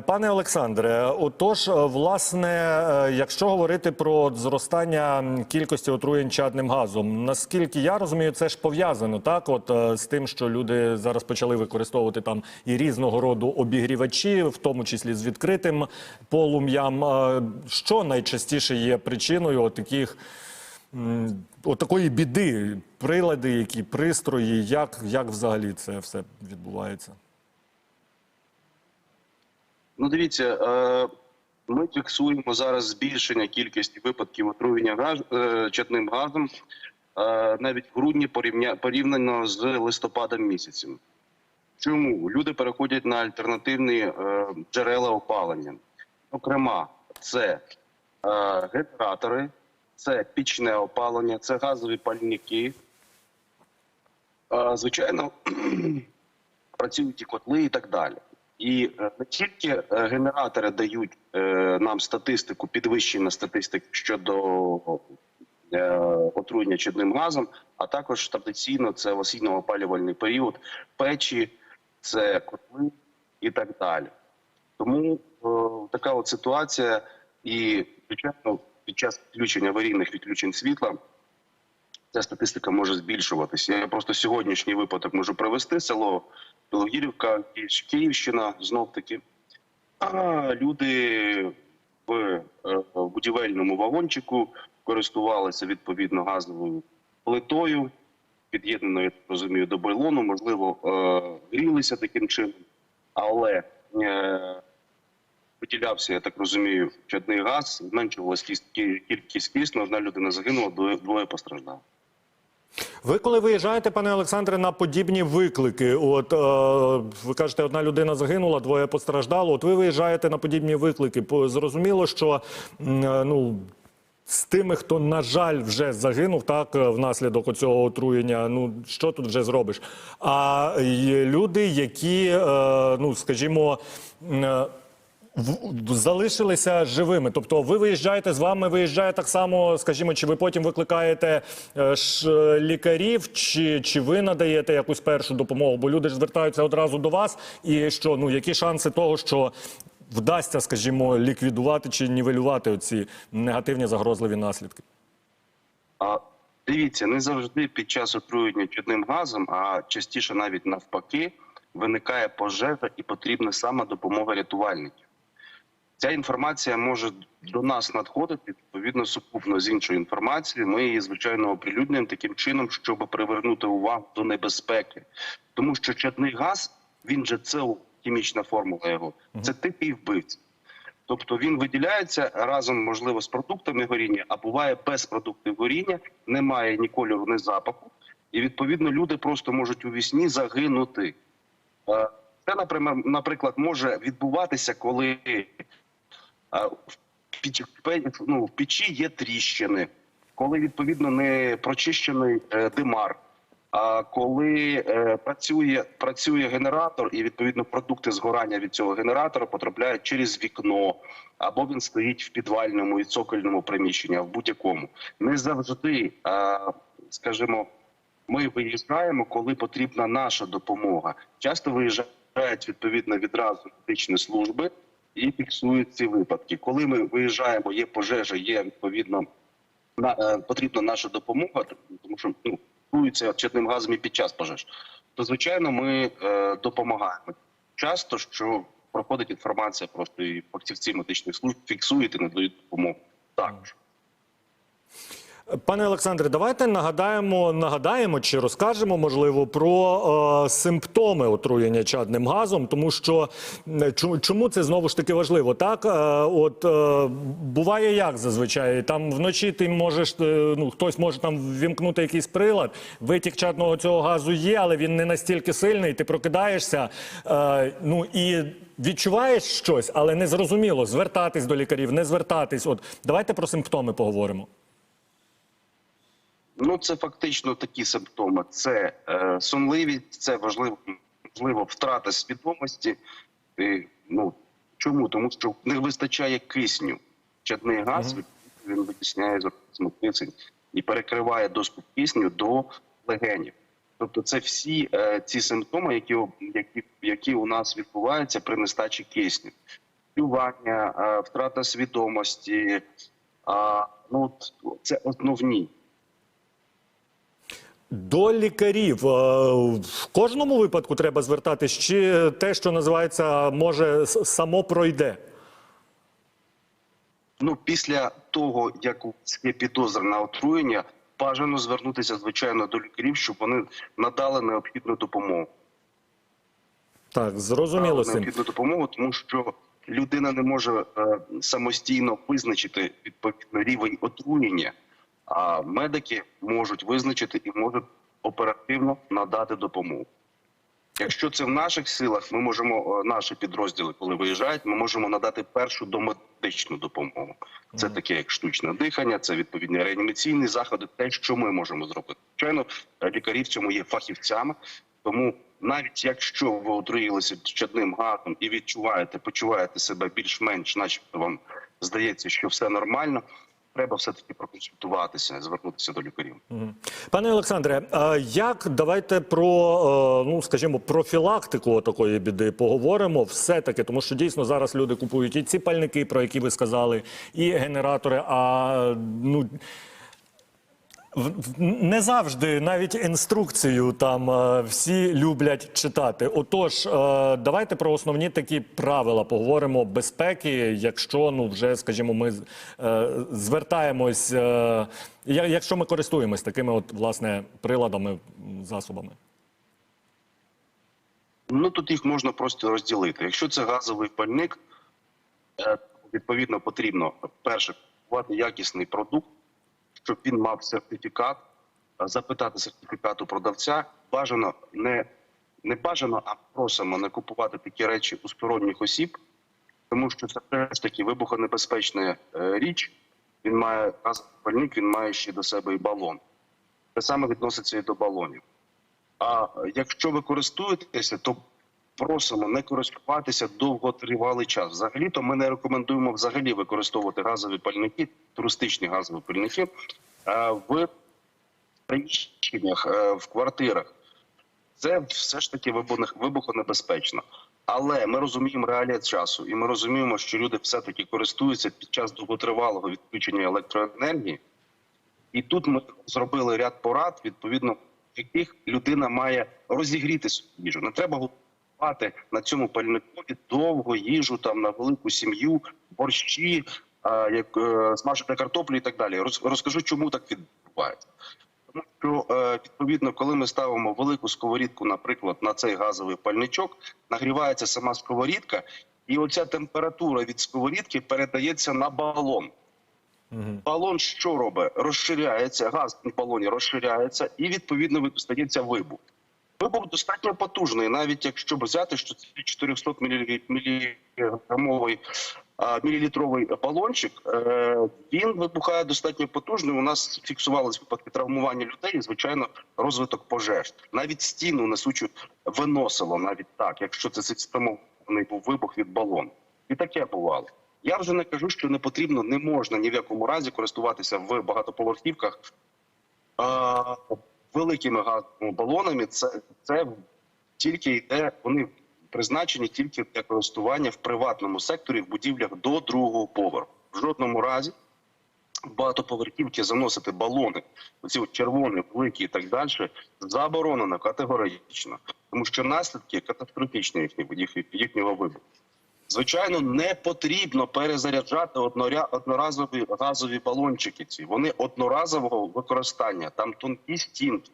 Пане Олександре, отож, власне, е, якщо говорити про зростання кількості отруєнь чадним газом, наскільки я розумію, це ж пов'язано так, от е, з тим, що люди зараз почали використовувати там і різного роду обігрівачі, в тому числі з відкритим полум'ям. Е, Що найчастіше є причиною таких отакої біди, прилади, які пристрої, як, як взагалі це все відбувається? Ну, дивіться, е, ми фіксуємо зараз збільшення кількості випадків отруєння газ, е, чадним газом е, навіть в грудні порівняно з листопадом місяцем. Чому люди переходять на альтернативні джерела опалення? Зокрема, це генератори, це пічне опалення, це газові пальники. Звичайно, працюють і котли і так далі. І е, не тільки е, генератори дають е, нам статистику, підвищення статистики щодо отруєння чадним газом, а також традиційно це осінньо-опалювальний період, печі, це котли і так далі. Тому така от ситуація, і звичайно, під час відключення аварійних відключень світла ця статистика може збільшуватися. Я просто сьогоднішній випадок можу привести село Білогірівка, Київ- Київщина, знов таки. А люди в е, будівельному вагончику користувалися відповідно газовою плитою, під'єднаною, я розумію, до байлону, можливо, е, грілися таким чином, але е, виділявся, я так розумію, чадний газ, зменшувалася кість- кількість кисню, одна людина загинула, двоє постраждало. Ви коли виїжджаєте, пане Олександре, на подібні виклики, от е, ви кажете, одна людина загинула, двоє постраждало. От ви виїжджаєте на подібні виклики. Зрозуміло, що е, ну. З тими, хто, на жаль, вже загинув, так е, внаслідок оцього отруєння. Ну що тут вже зробиш? А є люди, які, е, ну скажімо, е, залишилися живими. Тобто, ви виїжджаєте з вами, виїжджає так само, скажімо, чи ви потім викликаєте е, лікарів, чи, чи ви надаєте якусь першу допомогу? Бо люди ж звертаються одразу до вас. І що ну які шанси того, що вдасться, скажімо, ліквідувати чи нівелювати оці негативні загрозливі наслідки? А дивіться, не завжди під час отруєння чадним газом, а частіше навіть навпаки, виникає пожежа і потрібна саме допомога рятувальників. Ця інформація може до нас надходити відповідно сукупно з іншою інформацією. Ми її звичайно оприлюднюємо таким чином, щоб привернути увагу до небезпеки, тому що чадний газ він же це хімічна формула його. Це тип і вбивця. Тобто він виділяється разом, можливо, з продуктами горіння, а буває без продуктів горіння, немає ні кольору, ні запаху, і відповідно люди просто можуть у вісні загинути. Е, Це, наприклад, може відбуватися, коли ну, в печі є тріщини, коли відповідно не прочищений е, димар. А коли е, працює працює генератор, і відповідно продукти згорання від цього генератора потрапляють через вікно, або він стоїть в підвальному і цокольному приміщенні, в будь-якому не завжди, е, скажімо, ми виїжджаємо, коли потрібна наша допомога. Часто виїжджають відповідно відразу медичні служби і фіксують ці випадки. Коли ми виїжджаємо, є пожежа, є відповідно на, е, потрібна наша допомога, тому що ну готуються чадним газом і під час пожеж. То звичайно, ми е, допомагаємо. Часто що проходить інформація, просто і фахівці медичних служб фіксують і надають допомогу. Також. Пане Олександре, давайте нагадаємо, нагадаємо чи розкажемо, можливо, про е, симптоми отруєння чадним газом, тому що е, чому, це знову ж таки важливо? Так, е, от е, буває як зазвичай. Там вночі ти можеш, е, ну хтось може там ввімкнути якийсь прилад. Витік чадного цього газу є, але він не настільки сильний. Ти прокидаєшся, е, ну і. Відчуваєш щось, але не зрозуміло, звертатись до лікарів, не звертатись. От давайте про симптоми поговоримо. Ну, це фактично такі симптоми: це е, сонливість, це важливо, можливо, втрата свідомості. І, ну чому? Тому що не вистачає кисню. Чадний газ він витісняє з організму кисень і перекриває доступ кисню до легенів. Тобто, це всі е, ці симптоми, які, які, які у нас відбуваються при нестачі кисню. Плювання, е, втрата свідомості. А, ну, це основні. До лікарів е, в кожному випадку треба звертатись, чи те, що називається, може само пройде? Ну, після того, як є підозра на отруєння, бажано звернутися, звичайно, до лікарів, щоб вони надали необхідну допомогу. Так, зрозуміло необхідну допомогу, тому що людина не може е, самостійно визначити відповідно рівень отруєння, а медики можуть визначити і можуть оперативно надати допомогу. Якщо це в наших силах, ми можемо е, наші підрозділи, коли виїжджають, ми можемо надати першу домедичну допомогу. Це таке, як штучне дихання, це відповідні реанімаційні заходи, те, що ми можемо зробити. Звичайно, е, лікарі в цьому є фахівцями. Тому навіть якщо ви отруїлися чадним газом і відчуваєте, почуваєте себе більш-менш, начебто вам здається, що все нормально, треба все таки проконсультуватися, звернутися до лікарів. Пане Олександре, як давайте про е, ну скажімо профілактику такої біди поговоримо все таки, тому що дійсно зараз люди купують і ці пальники, про які ви сказали, і генератори. А ну не завжди навіть інструкцію там е, всі люблять читати. Отож, е, давайте про основні такі правила поговоримо безпеки, якщо ну вже скажімо, ми е, звертаємось, якщо ми користуємось такими от власне приладами, засобами. Ну тут їх можна просто розділити. Якщо це газовий пальник, відповідно потрібно перше купувати якісний продукт, щоб він мав сертифікат, е, запитати сертифікат у продавця. Бажано не, не бажано, а просимо не купувати такі речі у сторонніх осіб, тому що це теж таки вибухонебезпечна е, річ. Він має пальник, він має ще до себе і балон. Те саме відноситься і до балонів. А якщо ви користуєтеся, то просимо не користуватися довготривалий час. Взагалі, то ми не рекомендуємо взагалі використовувати газові пальники, туристичні газові пальники е, в приміщеннях, е, в квартирах. Це все ж таки вибух- вибухонебезпечно. Але ми розуміємо реалії часу, і ми розуміємо, що люди все-таки користуються під час довготривалого відключення електроенергії. І тут ми зробили ряд порад, відповідно, яких людина має розігріти свою їжу. Не треба готувати на цьому пальникові довго їжу там на велику сім'ю, борщі, а, як е, смажити картоплю і так далі. Роз, розкажу, чому так відбувається. Тому що е, відповідно, коли ми ставимо велику сковорідку, наприклад, на цей газовий пальничок, нагрівається сама сковорідка, і оця температура від сковорідки передається на балон. Балон що робить? Розширяється, газ в балоні розширяється і відповідно стається вибух. Вибух достатньо потужний, навіть якщо взяти, що це 400 мілі- міліграмовий мілілітровий балончик, е, він вибухає достатньо потужно. У нас фіксувалися випадки травмування людей, і звичайно, розвиток пожеж. Навіть стіну несучу виносило навіть так, якщо це системований був вибух від балону. І таке бувало. Я вже не кажу, що не потрібно, не можна ні в якому разі користуватися в багатоповерхівках великими газовими балонами. Це, це тільки йде, вони призначені тільки для користування в приватному секторі в будівлях до другого поверху. В жодному разі багатоповерхівки заносити балони, оці червоні, великі і так далі, заборонено категорично, тому що наслідки катастрофічні їхні- їхнього вибуху. Звичайно, не потрібно перезаряджати одноразові газові балончики. Ці вони одноразового використання. Там тонкі стінки.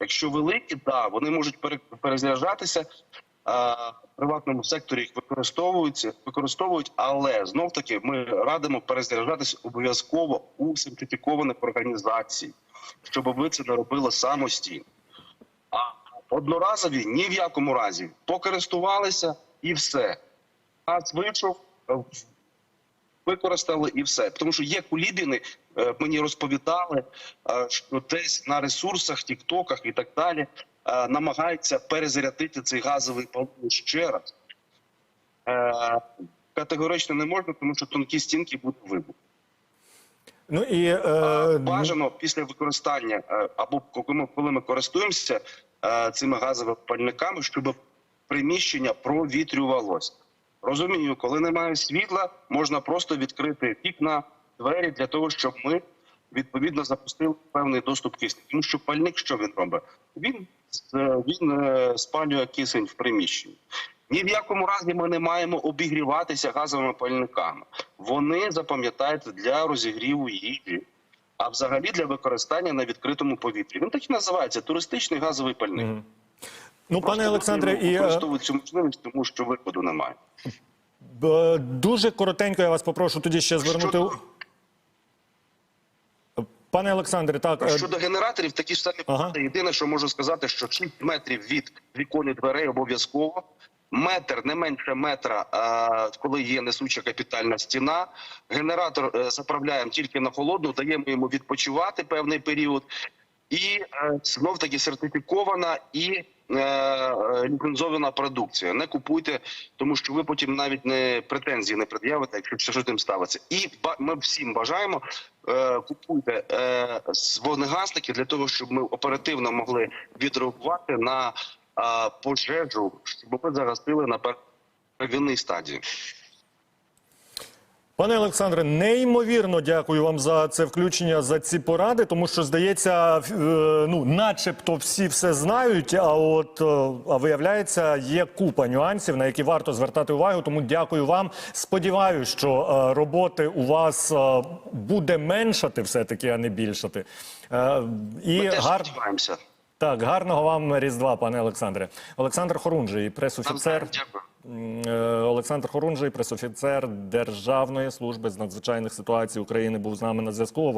Якщо великі, да, вони можуть пере- перезаряджатися. В приватному секторі їх використовуються, використовують, але знов таки ми радимо перезаряджатися обов'язково у сертифікованих організацій, щоб ви це не робили самостійно. А одноразові ні в якому разі покористувалися і все. Газ вийшов, е, використали і все. Тому що є кулібіни, е, мені розповідали, е, що десь на ресурсах, тіктоках і так далі намагаються перезарядити цей газовий балон ще раз. Категорично не можна, тому що тонкі стінки буде вибух. Ну і е, Бажано після використання або коли ми, коли ми користуємося, цими газовими пальниками, щоб приміщення провітрювалося. Розумію, коли немає світла, можна просто відкрити вікна, двері для того, щоб ми відповідно запустили певний доступ кисню. Тому що пальник, що він робить? Він, е, він е, спалює кисень в приміщенні. Ні в якому разі ми не маємо обігріватися газовими пальниками. Вони запам'ятаєте для розігріву їжі, а взагалі для використання на відкритому повітрі. Він так і називається туристичний газовий пальник. Ну, Просто пане Олександре, і е, використовувати цю можливість, тому що виходу немає. дуже коротенько я вас попрошу тоді ще звернути. Щодо- Пане Олександре, так. е, Щодо генераторів, такі ж самі Ага. Єдине, що можу сказати, що 6 метрів від вікон і дверей обов'язково. Метр, не менше метра, коли є несуча капітальна стіна. Генератор е, заправляємо тільки на холодну, даємо йому відпочивати певний період. І е, знов таки сертифікована і е, е, ліцензована продукція. Не купуйте, тому що ви потім навіть не претензії не пред'явите, якщо щось тим ставиться. І ми всім бажаємо е, купуйте е, вогнегасники для того, щоб ми оперативно могли відреагувати на е, пожежу, щоб ми загасили на первинній стадії. Пане Олександре, неймовірно дякую вам за це включення, за ці поради, тому що здається, е, ну, начебто всі все знають, а от е, а виявляється, є купа нюансів, на які варто звертати увагу. Тому дякую вам. Сподіваюсь, що е, роботи у вас буде меншати, все таки, а не більшати. І Ми теж гар... сподіваємося. Так, гарного вам різдва, пане Олександре. Олександр Хорунжий, пресофіцер. Дякую. Е, Олександр Хорунжий, пресофіцер Державної служби з надзвичайних ситуацій України, був з нами на зв'язку.